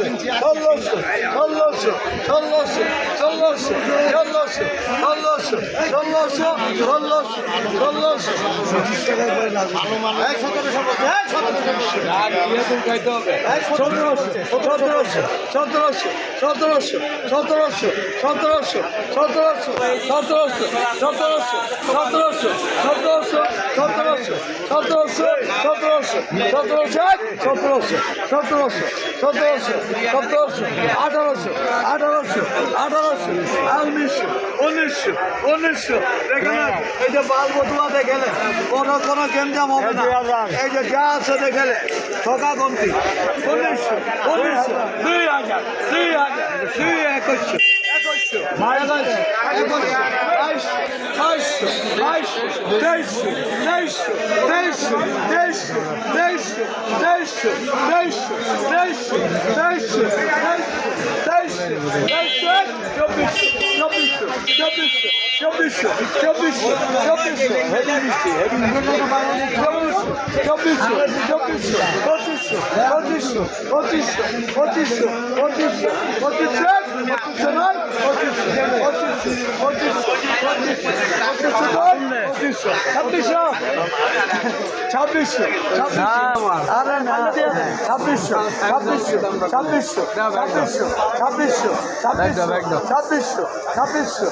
ষোলোশো ষোলোশো ষোলোশো ষোলোশো ষোলোশো ষোলোশো ষোলোশো ষোলোশো ষোলোশো সতেরোশো সতেরোশো সতেরোশো সতেরোশো সতেরোশো সতেরোশো সতেরোশো সতেরোশো সতেরোশো সতেরোশো সতেরোশো সতেরোশো সতেরোশো সতেরোশো সতেরোশো সতেরোশো সতেরোশো সতেরোশো সতেরোশো, আঠারোশো আঠারোশো আঠারোশো উনিশশো উনিশশো উনিশশো। দেখেন, এই যে বাল বতুয়া দেখেলে কোনো কোনো গেঞ্জাম হবে না। এই যে যা আছে দেখেলে ঠকা কমতি উনিশশো deixo, deixo, deixo, deixo, deixo, deixo, deixo, deixo, deixo, deixo, deixo, deixa deixa deixa deixa deixa bicho, teu bicho, teu bicho, teu bicho, reliniste, reliniste, teu bicho, teu bicho, teu bicho, ô bicho, ô bicho, ô bicho, ô bicho, ô bicho, ô bicho, ô bicho, ô bicho, ô bicho, ô bicho, ô bicho, ô bicho, ছাব্বিশশো ছাব্বিশশো আরে না ছাব্বিশশো ছাব্বিশশো ছাব্বিশশো ছাব্বিশশো ছাব্বিশশো ছাব্বিশশো ছাব্বিশশো ছাব্বিশশো ছাব্বিশশো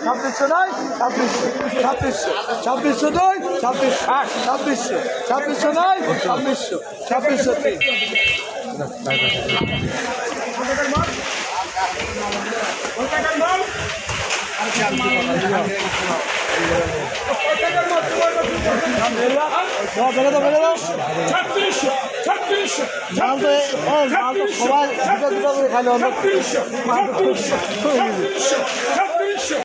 ছাব্বিশশো নয় ছাব্বিশশো ছাব্বিশশো ছাব্বিশশো নয় ছাব্বিশশো ছাব্বিশশো ছাব্বিশশো নয় ছাব্বিশশো ছাব্বিশশো তিন Ya böyle de böyle de. Çaktırışı, çaktırışı, Malda, evet malda kolay, güzel güzel bir kale olmak. Çaktırışı, çaktırışı, çaktırışı, çaktırışı.